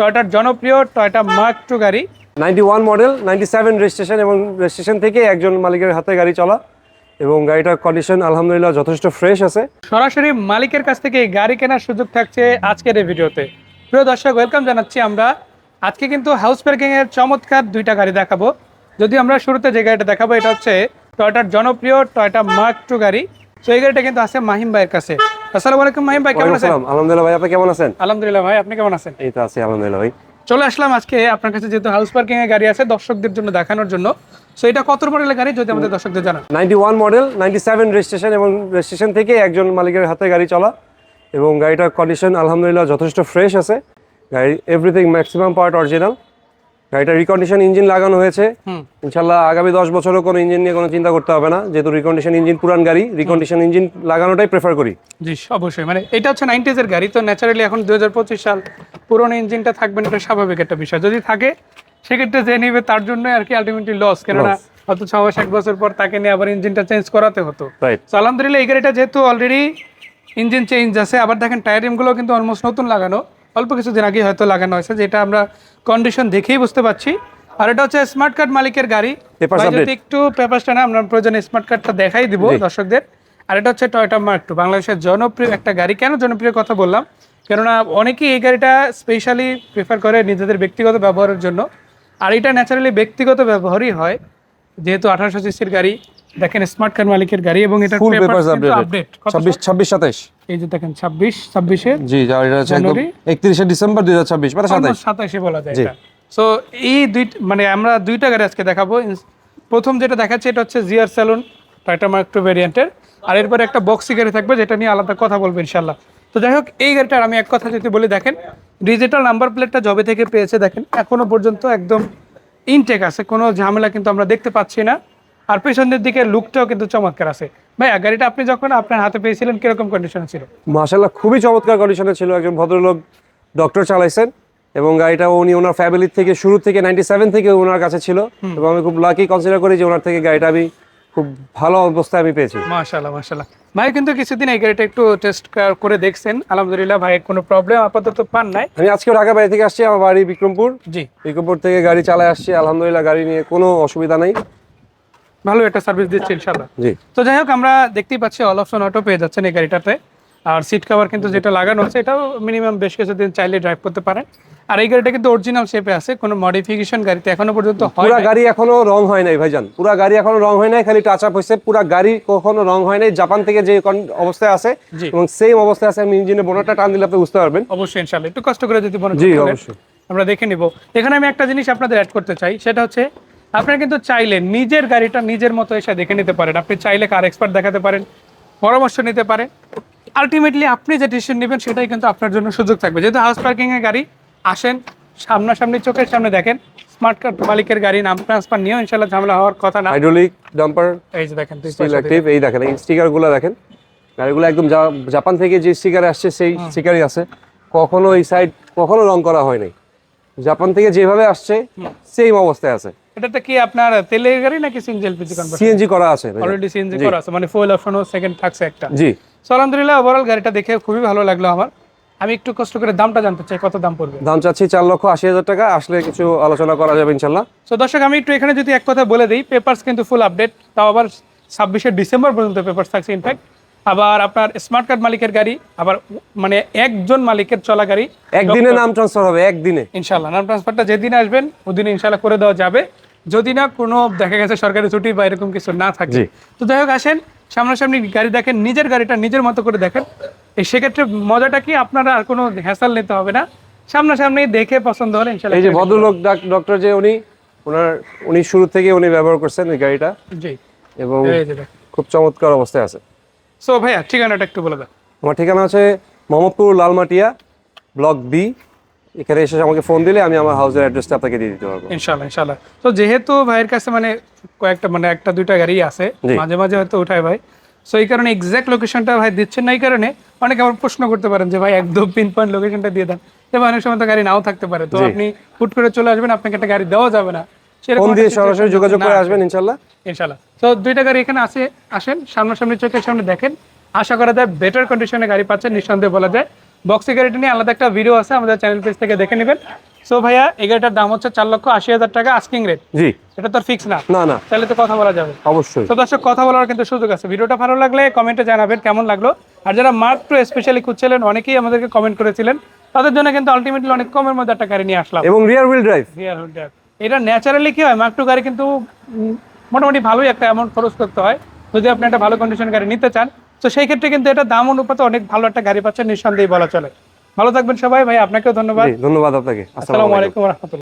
টয়টার জনপ্রিয় Toyota mark two গাড়ি। Ninety one model ninety seven registration এবং রেজিস্ট্রেশন থেকে একজন মালিকের হাতে গাড়ি চলা এবং গাড়িটার কন্ডিশন আলহামদুলিল্লাহ যথেষ্ট ফ্রেশ আছে। সরাসরি মালিকের কাছ থেকে গাড়ি কেনার সুযোগ থাকছে আজকের এই ভিডিওতে। প্রিয় দর্শক ওয়েলকাম জানাচ্ছি আমরা। আজকে কিন্তু হাউস পার্কিং এর চমৎকার দুইটা গাড়ি দেখাবো। যদি আমরা শুরুতে যে গাড়িটা দেখাবো এটা হচ্ছে টয়টার জনপ্রিয় টয়টা মার্ক টু গাড়ি। তো এই গাড়িটা কিন্তু আছে মাহিম ভাইয়ের কাছে। আসসালামু আলাইকুম মাহিম ভাই কেমন ওয়ালাইকুম আছেন? আলহামদুলিল্লাহ ভাই আপনি কেমন আছেন? আলহামদুলিল্লাহ ভাই আপনি কেমন আছেন? এই তো আছি আলহামদুলিল্লাহ ভাই। চলে আসলাম আজকে আপনার কাছে যেহেতু হাউস পার্কিং এর গাড়ি আছে দর্শকদের জন্য দেখানোর জন্য। সো এটা কত মডেলের গাড়ি? যদি আমাদের দর্শকদের জানান। Ninety one model ninety seven registration এবং রেজিস্ট্রেশন থেকে একজন মালিকের হাতে গাড়ি চলা। এবং গাড়িটার কন্ডিশন আলহামদুলিল্লাহ যথেষ্ট ফ্রেশ আছে। গাড়ি এভরিথিং ম্যাক্সিমাম পার্ট অরিজিনাল গাড়িটা রিকন্ডিশন ইঞ্জিন লাগানো হয়েছে। ইনশাল্লাহ আগামী দশ বছরও কোনো ইঞ্জিন নিয়ে কোনো চিন্তা করতে হবে না। যেহেতু রিকন্ডিশন ইঞ্জিন পুরান গাড়ি রিকন্ডিশন ইঞ্জিন লাগানোটাই প্রেফার করি। জি অবশ্যই। মানে এটা হচ্ছে নাইনটিজ এর গাড়ি তো ন্যাচারালি এখন দুই সাল পুরোনো ইঞ্জিনটা থাকবে না এটা স্বাভাবিক একটা বিষয়। যদি থাকে সেক্ষেত্রে যে নিবে তার জন্য আর কি আলটিমেটলি লস কেননা হয়তো ছ মাস এক বছর পর তাকে নিয়ে আবার ইঞ্জিনটা চেঞ্জ করাতে হতো। তো আলহামদুলিল্লাহ এই গাড়িটা যেহেতু অলরেডি ইঞ্জিন চেঞ্জ আছে আবার দেখেন টায়ার রিমগুলো কিন্তু অলমোস্ট নতুন লাগানো। অল্প কিছুদিন আগে হয়তো লাগানো হয়েছে যেটা আমরা কন্ডিশন দেখেই বুঝতে পারছি। আর এটা হচ্ছে স্মার্ট কার্ড মালিকের গাড়ি। যদি একটু পেপারসটা না আমরা প্রয়োজনে স্মার্ট কার্ডটা দেখাই দিব দর্শকদের। আর এটা হচ্ছে টয়টা মার্ক টু বাংলাদেশের জনপ্রিয় একটা গাড়ি। কেন জনপ্রিয় কথা বললাম? কেননা অনেকেই এই গাড়িটা স্পেশালি প্রেফার করে নিজেদের ব্যক্তিগত ব্যবহারের জন্য। আর এটা ন্যাচারালি ব্যক্তিগত ব্যবহারই হয় যেহেতু আঠারোশো সিসির গাড়ি দেখেন স্মার্ট কার্ড মালিকের গাড়ি এবং এটা আপডেট ছাব্বিশ ছাব্বিশ সাতাইশ। এই যে দেখেন জি হচ্ছে একদম ডিসেম্বর মানে বলা যায় এটা। সো এই দুই মানে আমরা দুইটা গাড়ি আজকে দেখাবো। প্রথম যেটা দেখাচ্ছি এটা হচ্ছে জিআর স্যালুন টাটা মাইক্রো ভ্যারিয়েন্টের আর এরপরে একটা বক্সি গাড়ি থাকবে যেটা নিয়ে আলাদা কথা বলব ইনশাল্লাহ তো যাই হোক এই গাড়িটার আমি এক কথা যদি বলি দেখেন ডিজিটাল নাম্বার প্লেটটা জবে থেকে পেয়েছে দেখেন এখনও পর্যন্ত একদম ইনটেক আছে। কোনো ঝামেলা কিন্তু আমরা দেখতে পাচ্ছি না। আর পেছনের দিকে লুকটাও কিন্তু চমৎকার আছে। ভাইয়া গাড়িটা আপনি যখন আপনার হাতে পেয়েছিলেন কীরকম কন্ডিশন ছিল? মাশাল্লাহ খুবই চমৎকার কন্ডিশনে ছিল। একজন ভদ্রলোক ডক্টর চালাইছেন এবং গাড়িটা উনি ওনার ফ্যামিলি থেকে শুরু থেকে নাইনটি সেভেন থেকে ওনার কাছে ছিল এবং আমি খুব লাকি কনসিডার করি যে ওনার থেকে গাড়িটা আমি খুব ভালো অবস্থায় আমি পেয়েছি। মাশাল্লাহ মাশাল্লাহ ভাই কিন্তু কিছুদিন এই গাড়িটা একটু টেস্ট করে দেখছেন। আলহামদুলিল্লাহ ভাই কোনো প্রবলেম আপাতত পান নাই। আমি আজকে ঢাকা বাড়ি থেকে আসছি আমার বাড়ি বিক্রমপুর। জি। বিক্রমপুর থেকে গাড়ি চালায় আসছি আলহামদুলিল্লাহ গাড়ি নিয়ে কোনো অসুবিধা নেই। ভালো একটা সার্ভিস দিচ্ছে ইনশাল্লাহ জি। তো যাই হোক আমরা দেখতেই পাচ্ছি অল অপশন অটো পেয়ে যাচ্ছেন এই গাড়িটাতে। আর সিট কভার কিন্তু যেটা লাগানো আছে এটাও মিনিমাম বেশ কিছুদিন চাইলে ড্রাইভ করতে পারেন। আর এই গাড়িটা কিন্তু অরিজিনাল শেপে আছে কোনো মডিফিকেশন গাড়িতে এখনও পর্যন্ত পুরা গাড়ি এখনও রং হয় নাই ভাইজান। পুরা গাড়ি এখনও রং হয় নাই খালি টাচ আপ হয়েছে। পুরা গাড়ি কখনো রং হয় নাই। জাপান থেকে যে অবস্থায় আছে। এবং সেম অবস্থায় আছে আমি ইঞ্জিনের বোনাটা টান দিলে আপনি বুঝতে পারবেন। অবশ্যই ইনশাল্লাহ একটু কষ্ট করে যদি মনে জি অবশ্যই। আমরা দেখে নিব। এখানে আমি একটা জিনিস আপনাদের অ্যাড করতে চাই সেটা হচ্ছে আপনারা কিন্তু চাইলে নিজের গাড়িটা নিজের মতো এসে দেখে নিতে পারেন। আপনি চাইলে কার এক্সপার্ট দেখাতে পারেন পরামর্শ নিতে পারেন। আলটিমেটলি আপনি যে ডিসিশন নেবেন সেটাই কিন্তু আপনার জন্য সুযোগ থাকবে। যেহেতু হাউস পার্কিং এর গাড়ি আসেন সামনাসামনি চোখের সামনে দেখেন স্মার্ট কার্ড মালিকের গাড়ি নাম ট্রান্সফার নিয়েও ইনশাল্লাহ ঝামেলা হওয়ার কথা না। হাইড্রোলিক ডাম্পার এই যে দেখেন স্টিল অ্যাক্টিভ এই দেখেন এই স্টিকারগুলো দেখেন। গাড়িগুলো একদম জাপান থেকে যে স্টিকারে আসছে সেই স্টিকারই আছে। কখনো এই সাইড কখনো রং করা হয় নাই। জাপান থেকে যেভাবে আসছে সেম অবস্থায় আছে। এটাতে কি আপনার তেলের গাড়ি নাকি সিএনজি এলপিজি কনভার্ট সিএনজি করা আছে। অলরেডি সিএনজি করা আছে মানে ফুয়েল অপশনও সেকেন্ড থাকছে একটা। জি। সো আলহামদুলিল্লাহ ওভারঅল গাড়িটা দেখে খুবই ভালো লাগল আমার। আমি একটু কষ্ট করে দামটা জানতে চাই কত দাম পড়বে? দাম চাচ্ছি চার লক্ষ আশি হাজার টাকা আসলে কিছু আলোচনা করা যাবে ইনশাল্লাহ। সো দর্শক আমি একটু এখানে যদি এক কথা বলে দিই পেপারস কিন্তু ফুল আপডেট তাও আবার ছাব্বিশে ডিসেম্বর পর্যন্ত পেপারস থাকছে ইনফ্যাক্ট আবার আপনার স্মার্ট কার্ড মালিকের গাড়ি আবার মানে একজন মালিকের চলা গাড়ি। একদিনে নাম ট্রান্সফার হবে একদিনে। ইনশাল্লাহ নাম ট্রান্সফারটা যেদিন আসবেন ওদিন ইনশাল্লাহ করে দেওয়া যাবে। যদি না কোনো দেখা গেছে সরকারি ছুটি বা এরকম কিছু না থাকে। তো যাই হোক আসেন সামনাসামনি গাড়ি দেখেন নিজের গাড়িটা নিজের মতো করে দেখেন। এই সেক্ষেত্রে মজাটা কি? আপনারা আর কোনো হ্যাসাল নিতে হবে না। সামনাসামনি দেখে পছন্দ হলে ইনশাল্লাহ এই যে ভদ্রলোক ডক্টর যে উনি ওনার উনি শুরু থেকে উনি ব্যবহার করছেন এই গাড়িটা। জি। এবং খুব চমৎকার অবস্থায় আছে। সো ভাইয়া ঠিকানাটা একটু বলে দেন আমার ঠিকানা আছে মোহাম্মদপুর লালমাটিয়া ব্লক বি এখানে এসে আমাকে ফোন দিলে আমি আমার হাউসের অ্যাড্রেসটা আপনাকে দিয়ে দিতে পারব। ইনশাল্লাহ ইনশাল্লাহ তো যেহেতু ভাইয়ের কাছে মানে কয়েকটা মানে একটা দুইটা গাড়ি আছে মাঝে মাঝে হয়তো উঠায় ভাই। সো এই কারণে এক্সাক্ট লোকেশনটা ভাই দিচ্ছেন না এই কারণে অনেকে আবার প্রশ্ন করতে পারেন যে ভাই একদম পিন পয়েন্ট লোকেশনটা দিয়ে দেন। এবার অনেক সময় তো গাড়ি নাও থাকতে পারে। তো আপনি হুট করে চলে আসবেন আপনাকে একটা গাড়ি দেওয়া যাবে না। ফোন দিয়ে সরাসরি যোগাযোগ করে আসবেন ইনশাল্লাহ। ইনশাল্লাহ। তো দুইটা গাড়ি এখানে আসে আসেন সামনাসামনি চোখের সামনে দেখেন। আশা করা যায় বেটার কন্ডিশনে গাড়ি পাচ্ছেন নিঃসন্দেহে বলা যায়। বক্সি গাড়িটা নিয়ে আলাদা একটা ভিডিও আছে আমাদের চ্যানেল পেজ থেকে দেখে নেবেন। সো ভাইয়া এই গাড়িটার দাম হচ্ছে চার লক্ষ আশি হাজার টাকা আস্কিং রেট জি। এটা তো ফিক্স না। না না। তাহলে তো কথা বলা যাবে। অবশ্যই। তো দর্শক কথা বলার কিন্তু সুযোগ আছে। ভিডিওটা ভালো লাগলে কমেন্টে জানাবেন কেমন লাগল। আর যারা মার্ক টু স্পেশালি খুঁজছিলেন অনেকেই আমাদেরকে কমেন্ট করেছিলেন। তাদের জন্য কিন্তু আলটিমেটলি অনেক কমের মধ্যে একটা গাড়ি নিয়ে আসলাম। এবং rear wheel drive rear hood drive. এটা ন্যাচারালি কি হয়? মার্ক টু গাড়ি কিন্তু মোটামুটি ভালোই একটা অ্যামাউন্ট খরচ করতে হয়। যদি আপনি একটা ভালো কন্ডিশন গাড়ি নিতে চান তো সেই ক্ষেত্রে কিন্তু এটা দাম অনুপাতে অনেক ভালো একটা গাড়ি পাচ্ছেন নিঃসন্দেহে বলা চলে। ভালো থাকবেন সবাই ভাই আপনাকেও ধন্যবাদ। ধন্যবাদ আপনাকে। আসসালামু আলাইকুম। রহমতুল্লাহ।